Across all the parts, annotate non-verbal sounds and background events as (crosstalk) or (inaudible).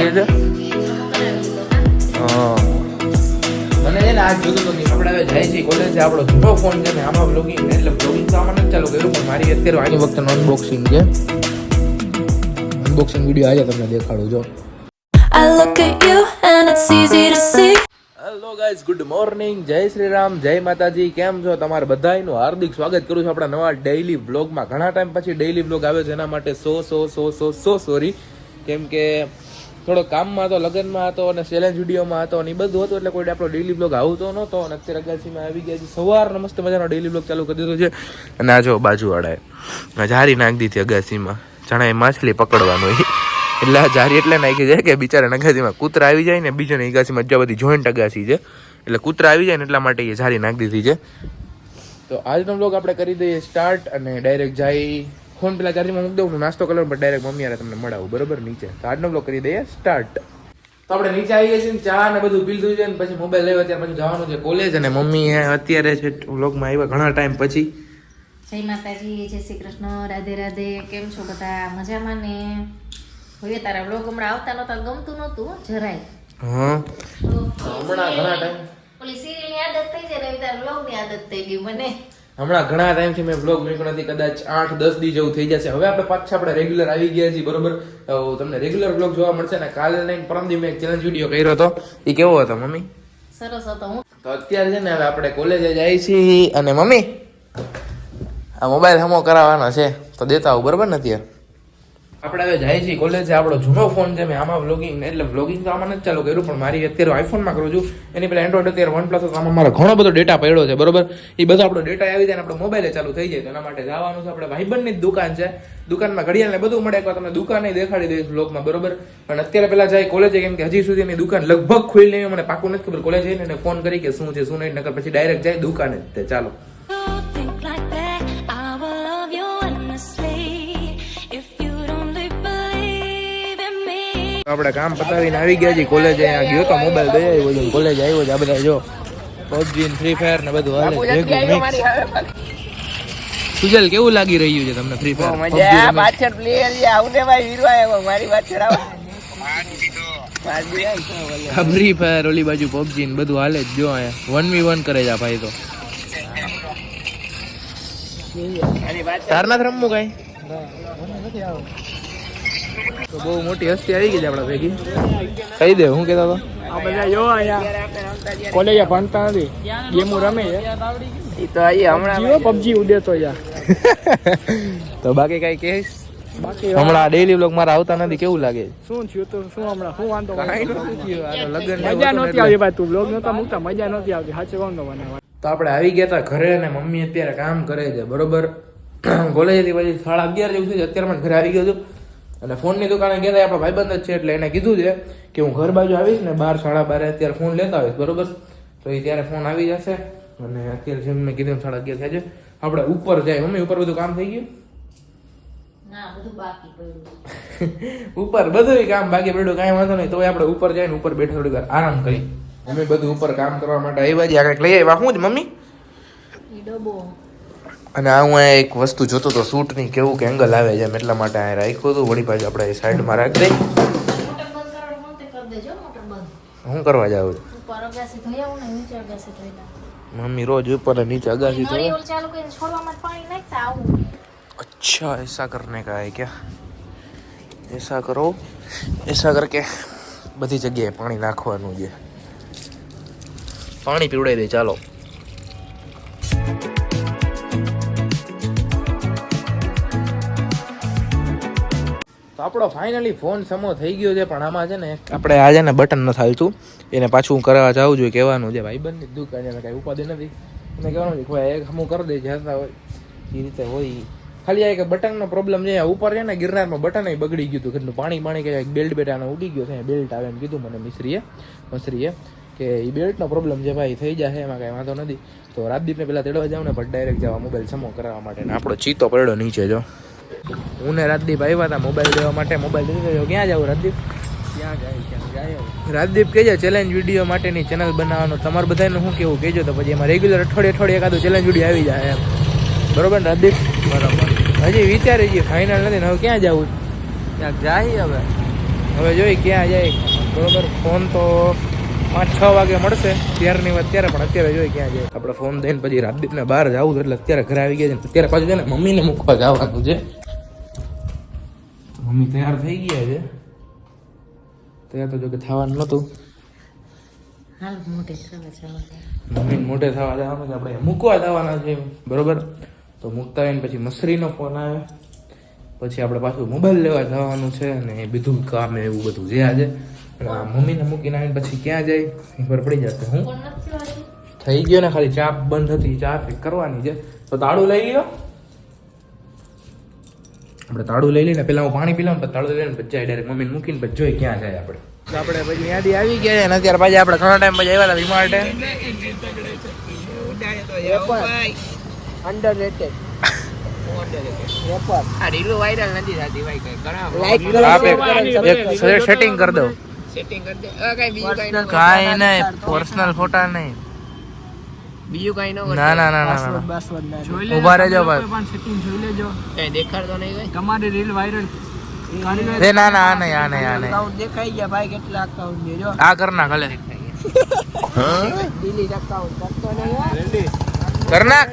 કહે છે? હા. મને છે ને આ જોતું હતું આપણે હવે જાય છે કોલેજ આપણો જૂનો ફોન છે ને આમાં બ્લોગિંગ એટલે બ્લોગિંગ તો આમાં નથી ચાલુ કર્યું પણ મારી અત્યારે આની વખતે અનબોક્સિંગ છે. અનબોક્સિંગ વીડિયો આજે તમને દેખાડું જો. I look at you and it's easy to see. Hello guys good morning જય શ્રી રામ જય માતાજી. કેમ છો તમારે બધાનું હાર્દિક સ્વાગત કરું છું આપણા નવા ડેઈલી વ્લોગમાં ઘણા ટાઈમ પછી ડેઈલી વ્લોગ આવે છે એના માટે સો સો સો સો સો સોરી કેમ કે થોડો કામમાં હતો, લગ્નમાં હતો અને ચેલેન્જ વિડીયોમાં હતો અને એ બધું હતું એટલે કોઈ આપણો ડેલી બ્લોગ આવતો નહોતો અને અત્યારે અગાસીમાં આવી ગયા છે. સવારનો મસ્ત મજાનો ડેલી બ્લોગ ચાલુ કરી દીધો છે અને આ જો બાજુવાળાએ જારી નાખી દીધી અગાસીમાં જણાય માછલી પકડવાનું એટલે જારી એટલે નાખી છે કે બિચારા અગાસીમાં કૂતરા આવી જાય ને બીજો ને અગાસીમાં જ્યાં બધી જોઈન્ટ અગાસી છે. એટલે કૂતરા આવી જાય ને એટલા માટે એ જારી નાખી દીધી છે. તો આજનો બ્લોગ આપણે કરી દઈએ સ્ટાર્ટ અને ડાયરેક્ટ જાય. ફોન પેલા ચાર્જિંગમાં મૂકી દઉં નાસ્તો કલર પર ડાયરેક્ટ મમ્મી યારે તમને મળાવું બરોબર? નીચે. તો આજનો બ્લોક કરી દઈએ સ્ટાર્ટ તો આપણે નીચે આવીએ છીએ ને ચા ને બધું પીધું છે ને પછી મોબાઈલ લેવા ત્યાર પછી જવાનું છે કોલેજ અને મમ્મી અત્યારે છે વ્લોગમાં આવ્યા ઘણા ટાઈમ પછી. જય માતાજી જય શ્રી કૃષ્ણ રાધે રાધે. કેમ છો બધા? મજામાં ને? હવે તારા બ્લોગ હમણાં આવતા નહોતા ગમતું નહોતું જરાય. હા. હમણાં ઘણા ટાઈમ ઓલી સિરિયલની આદત થઈ જાય ને તારા બ્લોગની આદત થઈ ગઈ મને. હમણાં ઘણા ટાઈમથી મેં બ્લોગ મૂક્યો નથી કદાચ આઠ દસ દી જેવું થઈ જશે. હવે આપણે પાછા આપણે રેગ્યુલર આવી ગયા છીએ બરોબર? તમને રેગ્યુલર બ્લોગ જોવા મળશે ને કાલે નહીં પરમ દી મેં ચેલેન્જ વીડિયો કર્યો હતો. એ કેવો હતો મમ્મી? સરસ હતો હું. તો અત્યારે છે ને હવે આપણે કોલેજે જઈએ છીએ. અને મમ્મી આ મોબાઈલ હમો કરાવવાનો છે. તો દેતા આવું બરોબર ને અત્યારે? આપણે હવે જાય છીએ કોલેજે આપણો જૂનો ફોન છે, મેં આમાં વ્લોગિંગ એટલે વ્લોગિંગ તો આમાં નથી ચાલુ કર્યું, પણ મારી અત્યારે આઈફોનમાં કરું છું. એની પહેલાં એન્ડ્રોઈડ અત્યારે વન પ્લસ આમાં મારો ઘણો બધો ડેટા પડ્યો છે, બરોબર? એ બધો આપણો ડેટા આવી જાય આપણો મોબાઈલે ચાલુ થઈ જાય એના માટે જવાનું છે, આપણે ભાઈબંધની જ દુકાન છે. દુકાનમાં ઘડિયાળ ને બધું મળે, એકવાર તમને નહીં દેખાડી દઈશ બ્લોગમાં બરોબર? પણ અત્યારે પહેલાં જાય કોલેજે કેમ કે હજી સુધી એની દુકાન લગભગ ખુલી નહીં મને પાકું નથી ખબર કોલેજ જઈને ફોન કરી કે શું છે, શું નહીં, નકર પછી ડાયરેક્ટ જાય દુકાને જ ચાલો. આપણે કામ પતાવીને આવી ગયા છીએ. કોલેજ અહીંયા ગયો તો મોબાઈલ દઈ આવ્યો છે. કોલેજ આવ્યો છે. આ બધા જો પબજી ફ્રી ફાયર ને બધું હાલે. સુજલ કેવું લાગી રહ્યું છે તમને ફ્રી ફાયર મજા. પાછળ પ્લેયર છે આવું ને ભાઈ વીરવા આવ્યો. મારી પાછળ આવો ફ્રી ફાયર ઓલી બાજુ પબજી ને બધું હાલે જ જો અહીંયા. વન વી વન કરે છે આ ભાઈ તો. તાર ના રમવું કઈ? તો બહુ મોટી હસ્તી આવી ગઈ છે આપણા ભેગી. કહી દે હું કેતો હતો. આ બધા જો અહીંયા કોલેજ ભણતા નથી. ગેમો રમે છે. એ તો અહીંયા હમણાં જીઓ પબજી ઉડેતો યાર. (laughs) તો બાકી કઈ કહીશ હમણાં ડેલી બ્લોગ મારા આવતા નથી કેવું લાગે? શું થયું તો? શું હમણાં? શું વાંધો કાંઈ નથી. થયું. લગ્ન ને મજા નહોતી ને ભાઈ તું બ્લોગ નહોતા મૂકતા? મજા નહોતી આવતી. સાચે કહું તો મને તો આપણે આવી ગયા હતા ઘરે અને મમ્મી અત્યારે કામ કરે છે બરોબર? કોલેજથી પછી સાડા અગિયાર જેવું થયું અત્યારે મને ઘરે આવી ગયો છું. અને ફોનની દુકાને ગયા આપણા ભાઈબંધ જ છે એટલે એને કીધું છે કે હું ઘર બાજુ આવીશ ને બાર સાડા બારે અત્યારે ફોન લેતા આવીશ બરોબર? તો એ ત્યારે ફોન આવી જશે. અને અત્યારે જેમ મેં કીધું સાડા અગિયાર થાય છે આપણે ઉપર જાય. મમ્મી ઉપર બધું કામ થઈ ગયું? (laughs) ઉપર બધું કામ બાકી પડ્યું કાંઈ વાંધો નહીં. તો આપણે ઉપર જાય ને ઉપર બેઠા થોડી વાર આરામ કરી મમ્મી બધું ઉપર કામ કરવા માટે આવ્યા છીએ આગળ લઈ આવ્યા? શું જ મમ્મી? અને આ હું એક વસ્તુ જોતો તો સૂટ સૂટની કેવું કે એંગલ આવે છે એટલા માટે આ રાખ્યું હતું વળી પાછું આપણે સાઈડમાં રાખી દઈ શું કરવા જાઉં છું? મમ્મી રોજ ઉપર નીચે અગાસી ધોઈ અચ્છા એસા કરને કા ક્યાં ક્યા એસા કરો એસા કરકે બધી જગ્યાએ પાણી નાખવાનું છે. પાણી પીવડાવી દે ચાલો. તો આપણો ફાઇનલી ફોન સમો થઈ ગયો છે, પણ આમાં છે ને આપણે આ છે ને બટન નથી હાલતું. એને પાછું હું કરવા જાઉં જોઈએ કહેવાનું છે, ભાઈ, બંધ દુકાન છે કાંઈ ઉપાધિ નથી. એને કહેવાનું છે ભાઈ, એક હમું કરી દે જતા હોય. એ રીતે હોય. ખાલી આ એક બટનનો પ્રોબ્લેમ છે ઉપર છે ને, ગિરનારમાં બટન બગડી ગયું હતું કેટલું પાણી પાણી કે બેલ્ટ બેટ આનો ઉડી ગયો છે બેલ્ટ આવે એમ કીધું મને મિશ્રીએ મસરીએ કે એ બેલ્ટનો પ્રોબ્લેમ છે ભાઈ, થઈ જશે, એમાં કાંઈ વાંધો નથી. તો રાજદીપને પહેલાં તેડવા જાવ ને, પણ ડાયરેક્ટ જવા મોબાઈલ સમો કરાવવા માટે. આપણો ચીતો પડ્યો નીચે, જો. હું ને રાજદીપ આવ્યા હતા મોબાઈલ દેવા માટે. મોબાઈલ લઈ ગયો ક્યાં જાવ રાજદીપ? ક્યાં જાય ક્યાં જાય? રાજદીપ કહેજો ચેલેન્જ વીડિયો માટેની ચેનલ બનાવવાનો. તમારે બધાને શું કેવું કહેજો તો પછી એમાં રેગ્યુલર અઠવાડિયે અઠવાડિયે એકાદું ચેલેન્જ વીડિયો આવી જાય એમ. બરોબર ને રાજદીપ? બરાબર. હજી વિચારી છીએ ફાઇનલ નથી ને હવે ક્યાં જવું? ક્યાંક જાય હવે? હવે જોઈ ક્યાં જાય. બરોબર ફોન તો પાંચ છ વાગે મળશે. ત્યારની વાત ત્યારે પણ અત્યારે જોઈ ક્યાં જાય. આપણે ફોન દઈને પછી રાજદીપને બહાર જવું એટલે અત્યારે ઘરે આવી ગયા છે અત્યારે પાછું છે ને મમ્મીને મૂકવા જવાનું છે. મમ્મી તૈયાર થઈ ગયા છે. તૈયાર તો જો કે થવાનું નહોતું. હાલ મોટે થવા જવા મમ્મીને મોઢે થવા જવાનું છે. આપણે મૂકવા જવાના છે બરોબર? તો મૂકતા આવીને પછી મસરીનો ફોન આવે. પછી આપણે પાછું મોબાઈલ લેવા જવાનું છે અને એ બધું કામ એવું બધું જે આજે આ મમ્મીને મૂકીને આવીને પછી ક્યાં જાય એ ખબર પડી જશે હું? થઈ ગયો ને ખાલી ચા બંધ હતી. ચા કરવાની છે. તો તાળું લઈ ગયો આપણે તાળું લઈ લઈને પેલા હું પાણી પી લઉં ને પછી તાળું લઈને પછી જાય ડાયરેક્ટ મમ્મીને મૂકીને પછી જોઈ ક્યાં જાય આપણે આપણે પછી ત્યાંથી આવી ગયા ને અત્યારે પાછા આપણે ઘણા ટાઈમ પછી આવ્યા હતા વીમાર્ટે અંડર રેટેડ સેટિંગ કરી દો સેટિંગ કરી દે અ, કઈ બીજું કઈ ન કાંઈ નહીં પર્સનલ ફોટા નહીં બીજું કઈ ન ના ના ના ના ના ઊભા રહેજો ભાઈ પણ સેટિંગ જોઈ લેજો. કઈ દેખાડતો નહીં કઈ તમારી રીલ વાયરલ રે ના ના આ નહીં આ નહીં આ નહીં. દેખાઈ ગયા ભાઈ કેટલા અકાઉન્ટ છે જો. આ કર ના હલે ડિલીટ અકાઉન્ટ કરતો નહીં. કર નાખ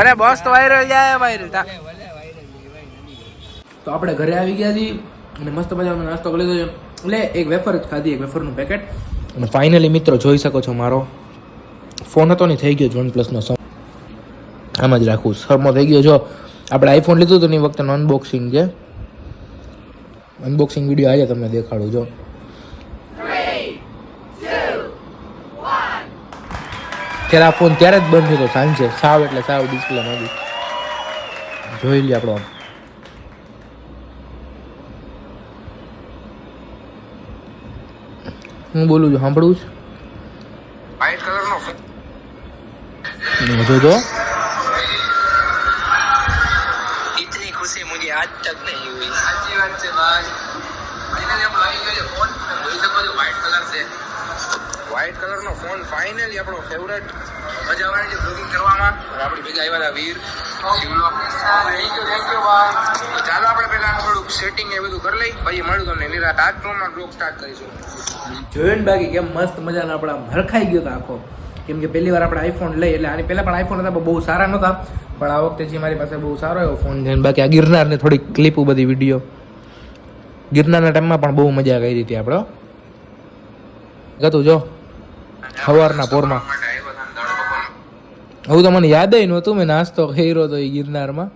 અરે બસ તો વાયરલ જાય વાયરલ તો. આપણે ઘરે આવી ગયા છીએ અને મસ્ત મજાનો નાસ્તો કરી લીધો છે. એટલે એક વેફર જ ખાધી એક વેફરનું પેકેટ અને ફાઇનલી મિત્રો જોઈ શકો છો મારો ફોન હતો ને, થઈ ગયો વન પ્લસનો આમ જ રાખું. સરમો થઈ ગયો. જો, આપણે આઈફોન લીધું હતું ને એ વખતે અનબોક્સિંગ છે. અનબોક્સિંગ વીડિયો આજે તમને દેખાડું, જો. ત્યારે આ ફોન ત્યારે જ બંધ થયો સાંજે. સાવ એટલે સાવ ડિસ્પ્લે નથી જોઈ લઈએ આપણો હું બોલું છું સાંભળું છે વ્હાઈટ કલર નો જોજો इतनी खुशी मुझे आज तक नहीं हुई સાચી વાત છે ભાઈ ફાઇનલી આપણો આવી ગયો છે ફોન તમે જોઈ શકો છો વ્હાઈટ કલર છે વ્હાઈટ કલર નો ફોન ફાઇનલી આપણો ફેવરેટ મજા આવવાની છે બ્લોગિંગ કરવામાં અને આપણી ભેગા આવ્યા હતા વીર શિવલો થેન્ક યુ થેન્ક યુ ભાઈ તો ચાલો આપણે પહેલા થોડુંક સેટિંગ એ બધું કરી લઈ પછી મળ્યું તમને નિરાત આજ પ્રમાણે બ્લોગ સ્ટાર્ટ કરીશું જોયું ને બાકી કેમ મસ્ત મજાનો આપણે આમ હરખાઈ ગયો હતો આખો કેમ કે પહેલી વાર આપણે આઈફોન લઈ એટલે આની પહેલાં પણ આઈફોન હતા બહુ સારા નહોતા. પણ આ વખતે જે મારી પાસે બહુ સારો એવો ફોન છે. બાકી આ ગિરનારને થોડી ક્લિપો બધી વીડિયો ગિરનારના ટાઈમમાં પણ બહુ મજા કરી હતી આપણે ગતું, જો. સવારના પોરમાં. હતા હવે તો મને યાદ નહોતું, મેં નાસ્તો કર્યો હતો એ ગિરનારમાં.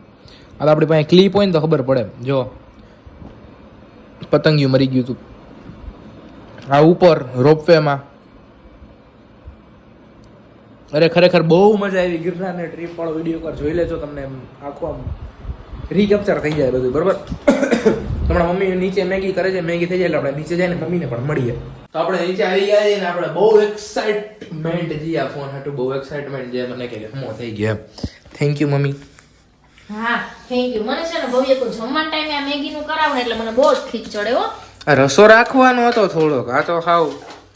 આ આપણી પાસે ક્લિપ હોય ને તો ખબર પડે જો. પતંગિયું મરી ગયું હતું આ ઉપર રોપવેમાં અરે ખરેખર બહુ મજા આવી. ગિરનારની ટ્રીપ વાળો વીડિયો પર જોઈ લેજો તમને આખું આમ રીકેપ્ચર થઈ જાય બધું બરોબર? તમારા મમ્મી નીચે મેગી કરે છે મેગી થઈ જાય એટલે આપણે નીચે જઈને મમ્મીને પણ મળીએ. તો આપણે નીચે આવી ગયા છીએ ને આપણે બહુ એક્સાઇટમેન્ટ જી આ ફોન હતું બહુ એક્સાઇટમેન્ટ જે મને કે હમો થઈ ગયો થેન્ક યુ મમ્મી. હા થેન્ક યુ મને છે ને ભવ્ય કોઈ જમવાના ટાઈમે આ મેગીનું કરાવું ને એટલે મને બહુ જ ખીચ ચડે હો. રસો રાખવાનો હતો થોડોક આ તો હાવ.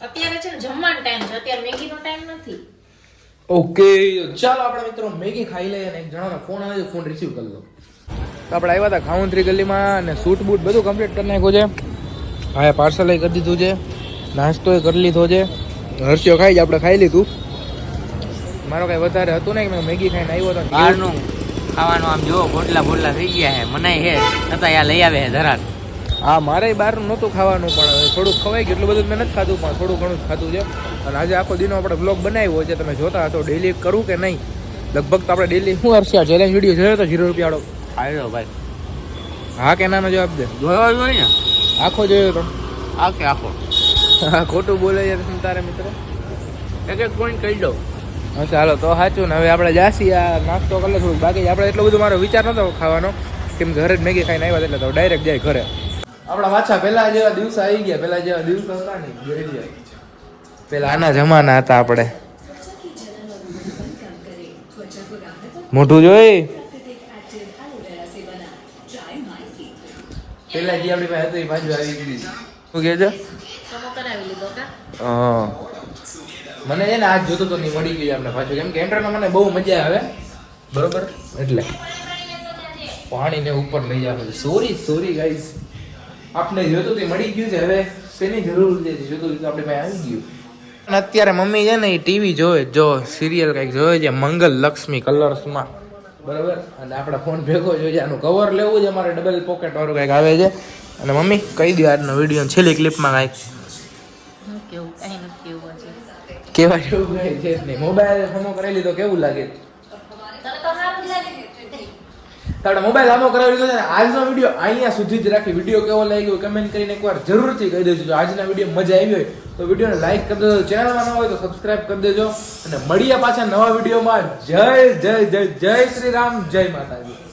અત્યારે છે ને જમવાનો ટાઈમ છે અત્યારે મેગીનો ટાઈમ નથી. ઓકે, ચાલો આપણે મિત્રો મેગી ખાઈ લઈએ અને એક જણાનો ફોન આવે ફોન રિસીવ કરી લો. તો આપણે આવ્યા હતા ખાઉન્ત્રી ગલીમાં અને સૂટ બૂટ બધું કમ્પ્લીટ કરી નાખ્યું છે. હા પાર્સલ કરી દીધું છે. નાસ્તો કરી લીધો છે. હર્ષિયો ખાઈ જ આપણે ખાઈ લીધું. મારો કાંઈ વધારે હતું નહીં મેં મેગી ખાઈને આવ્યો હતો બહારનું ખાવાનું આમ જો ગોટલા બોટલા થઈ ગયા છે. મનાય હે છતાં યા લઈ આવે છે, ધરાર. હા મારે બહારનું નહોતું ખાવાનું પણ થોડુંક ખવાય ગયું. એટલું બધું મેં નથી ખાધું પણ થોડું ઘણું જ ખાધું છે. અને આજે આખો દિનો આપણે બ્લોગ બનાવ્યો છે. તમે જોતા હશો ડેલી કરું કે નહીં? લગભગ તો આપણે ડેલી શું હર્ષ્યા ચેલેન્જ વીડિયો જોયો તો જીરો રૂપિયાળો આવ્યો ભાઈ. હા કે નાનો જવાબ દે. જોયો ને? આખો જોયો તો. આખે આખો? હા ખોટું બોલે છે તારે મિત્ર. એક એક પોઈન્ટ કહી દઉં. હા ચાલો તો સાચું ને. હવે આપણે જાસી આ નાસ્તો કરી થોડુંક. બાકી આપણે એટલો બધું મારો વિચાર નતો ખાવાનો. કેમ ઘરે જ મેગી ખાઈને આવ્યા એટલે તો ડાયરેક્ટ જાય ઘરે. આપણા પાછા પેલા જેવા દિવસો આવી ગયા પેલા જેવા દિવસો હતા ને જોઈ પેલા આના જમાના હતા આપણે. મોટું જોઈ? પેલા જે આપણી પાસે હતી એ બાજુ આવી ગઈ શું છે? કા? હા. મને છે ને આજ જોતો તો નહીં મળી ગયું આપણે પાછું. કેમ કે એન્ટ્રનો મને બહુ મજા આવે. બરોબર? એટલે. પાણીને ઉપર લઈ જાવ. સોરી સોરી ગાઈઝ આપણે જોતું તે મળી ગયું છે. હવે તેની જરૂર છે. જોતું આપણે પાસે આવી ગયું. અને અત્યારે મમ્મી છે ને એ ટીવી જોવે જો સિરિયલ કંઈક જોવે છે મંગલ લક્ષ્મી કલર્સમાં બરાબર? અને આપણા ફોન ભેગો જોઈએ આનું કવર લેવું છે અમારે ડબલ પોકેટ વાળું કંઈક આવે છે. અને મમ્મી કહી દો આજનો વીડિયો છેલ્લી ક્લિપમાં કાંઈક. કેવું? કાંઈ કેવું કેવા જેવું કંઈ છે નહીં. મોબાઈલ હમો કરેલી તો કેવું લાગે? તારે મોબાઈલ આમો કરાવી દીધો છે આજનો વીડિયો અહીંયા સુધી જ રાખી વીડિયો કેવો લાગ્યો કમેન્ટ કરીને એકવાર જરૂરથી કહી દેજો. આજના વીડિયો મજા આવી હોય તો વિડીયોને લાઈક કરી દેજો. ચેનલમાં ન હોય તો સબસ્ક્રાઇબ કરી દેજો. અને મળીએ પાછા નવા વિડીયોમાં. જય જય જય જય શ્રી રામ. જય માતાજી.